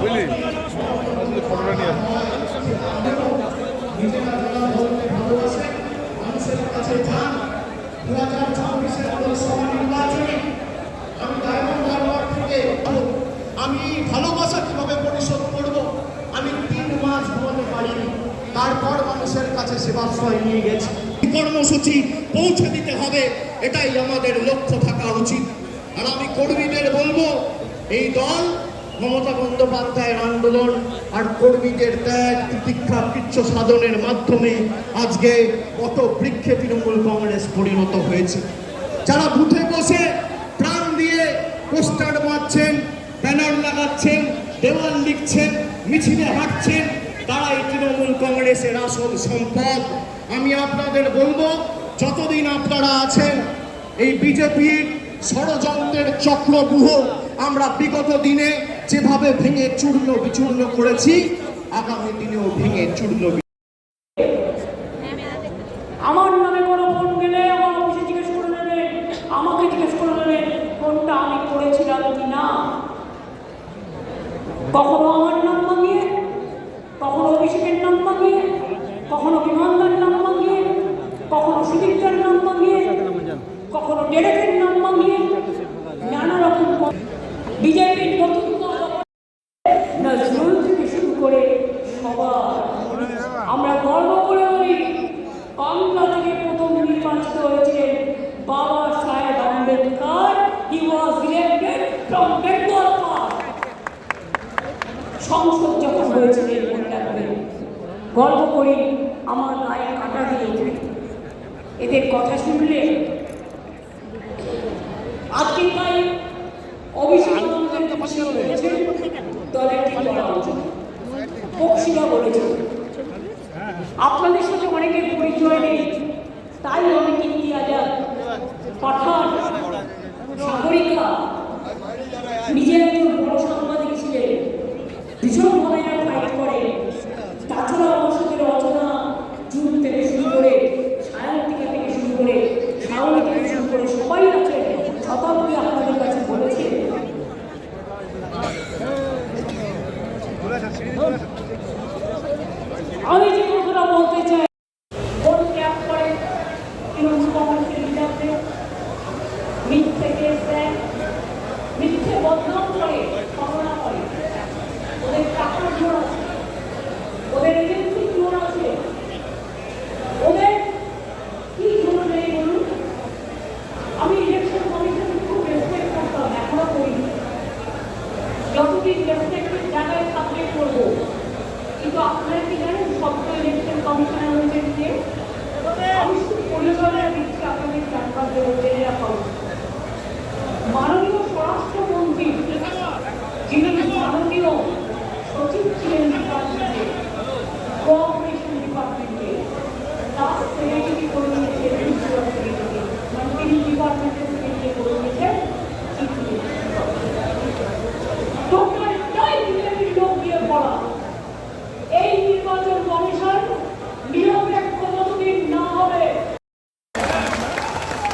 বুঝলি ফটোটা নিয়ে আমি ভালোবাসা কীভাবে পরিশোধ করব? আমি তিন মাস ঘুমাতে পারিনি। তারপর মানুষের কাছে সেবাশ্রয় নিয়ে গেছি। কর্মসূচি পৌঁছে দিতে হবে, এটাই আমাদের লক্ষ্য থাকা উচিত। আর আমি কর্মীদের বলব, এই দল মমতা বন্দ্যোপাধ্যায়ের আন্দোলন আর কর্মীদের ত্যাগ, প্রতীক্ষা, কৃচ্ছ সাধনের মাধ্যমে আজকে কত বৃক্ষে তৃণমূল কংগ্রেস পরিণত হয়েছে। যারা বুথে বসে প্রাণ দিয়ে পোস্টার মারছেন, ব্যানার লাগাচ্ছেন, দেওয়াল লিখছেন, মিছিলে হাঁটছেন তারা এই তৃণমূল কংগ্রেসের আসল সম্পদ। আমি আপনাদের বলব, যতদিন আপনারা আছেন, এই বিজেপির ষড়যন্ত্রের চক্রগুহ আমরা বিগত দিনে যেভাবে ভেঙে চূর্ণ বিচূর্ণ করেছি, আগামী দিনেও ভেঙে চূর্ণ আমার নামে কোনো ফোন গেলে আমার অফিসে জিজ্ঞেস করে নেবে, আমাকে জিজ্ঞেস করে নেবে, ফোনটা আমি করেছিলাম কি না কখনো আমার নাম মাগিয়ে কখনো অভিষেকের নাম মাগিয়ে কখনো বিমানদার নাম মাগিয়ে কখনো সুদীপ্তার নাম মাগিয়ে কখনো ডেরেকের নাম মাগিয়ে নানা রকম বিজেপির নতুন দল নজরুল থেকে শুরু করে সবার আমরা গর্ব করে বলি বাংলা থেকে প্রথম নির্বাচিত হয়েছিলেন Baba Saheb Ambedkar. He was elected from Bengal সংসদ যখন হয়েছিলেন মনে গর্ব করি আমার গায়ে কাটা দিয়ে এদের কথা শুনলে আজকে তাই অভিষেক বন্দ্যোপাধ্যায় বলেছেন দলের কি করা উচিত বক্সিরা বলেছেন আপনাদের সাথে অনেকের পরিচয় নেই তাই আমি কীর্তি আজাদ পাঠান সাগরিকা নিজের একজন বড় সাংবাদিক ছিলেন। ভীষণ ভাবে ফাইট করে তাছাড়া আমার সাথে রচনা জুন থেকে শুরু করে সায়ন্তিকা থেকে শুরু করে শাওনি থেকে শুরু করে সবাই আছে শতাব্দী আপনাদের কাছে বলেছে আমি যে কথাটা বলতে চাই ভোট ত্যাগ করে তৃণমূল কংগ্রেসের লিডারদের মিথ্যে কেস দেয় মিথ্যে বদনাম করে ঘটনা করে ওদের টাকার জোর আছে ওদের এজেন্সির জোর আছে ওদের কি জোর নেই বলুন আমি ইলেকশন কমিশন খুব রেসপেক্ট করতাম এখনও করি যতদিন রেসপেক্টের জায়গায় থাকলে করব কিন্তু আপনারা কি জানেন সপ্তাহ ইলেকশন কমিশনার হয়েছেন কে আমি শুধু পরিচয় দিচ্ছি আপনাদের জানবার জন্য জেনে রাখা উচিত। মাননীয় স্বরাষ্ট্রমন্ত্রী যিনি মাননীয় সচিব ছিলেন ডিপার্টমেন্টে কোঅপারেশন ডিপার্টমেন্টে তার সেক্রেটারি করে নিয়েছে প্রিন্সিপাল সেক্রেটারি মানে তিনি ডিপার্টমেন্টের সেক্রেটারি করে নিয়েছেন চিঠি টোটালটাই বিজেপির লোক দিয়ে পড়া এই নির্বাচন কমিশন নিরপেক্ষ যতদিন না হবে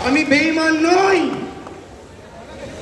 আমি বেইমান নই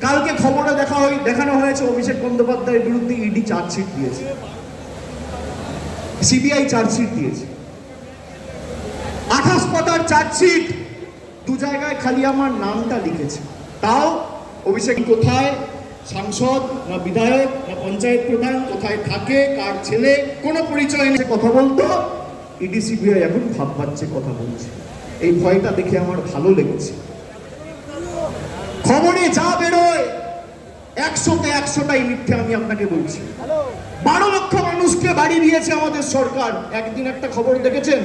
কালকে খবরে দেখা হয় দেখানো হয়েছে, অভিষেক বন্দ্যোপাধ্যায়ের বিরুদ্ধে ইডি চার্জশিট দিয়েছে। সিবিআই চার্জশিট দিয়েছে। আঠাশ পাতার চার্জশিট! দু জায়গায় খালি আমার নামটা লিখেছে। তাও অভিষেক কোথায়? সাংসদ না বিধায়ক না পঞ্চায়েত প্রধান? কোথায় থাকে? কার ছেলে? কোনো পরিচয় নেই। কথা বলতো? ইডি, সিবিআই এখন ভাব পাচ্ছে কথা বলছে। এই ভয়টা দেখে আমার ভালো লেগেছে। খবরে যা বেরোয় একশোতে একশোটাই মিথ্যে আমি আপনাকে বলছি। বারো লক্ষ মানুষকে বাড়ি দিয়েছে আমাদের সরকার। একদিন একটা খবর দেখেছেন?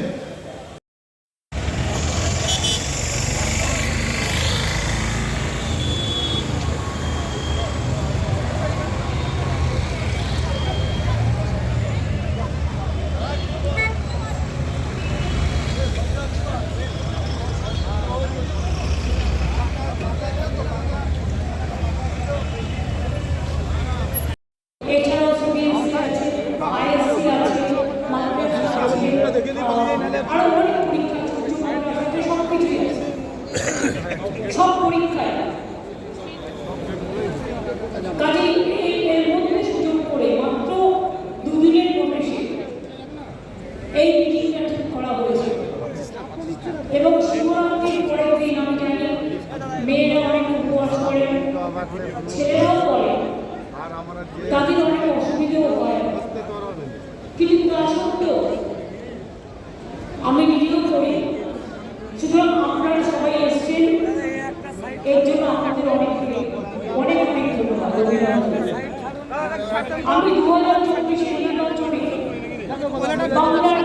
এবং শুভরাত্রির পরের দিন আমি জানি মেয়েরা অনেক উপবাস করে, ছেলেরাও করে, তাদের অনেক অসুবিধেও হয়। কিন্তু তা সত্ত্বেও আমি নিজেও করি। সুতরাং আপনারা সবাই এসছেন, এর জন্য আপনাদের অনেক অনেক অনেক ধন্যবাদ। আমি দু হাজার চব্বিশে নির্বাচনে বাংলার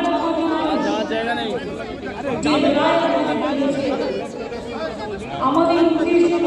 আমাদের উদ্দেশ্য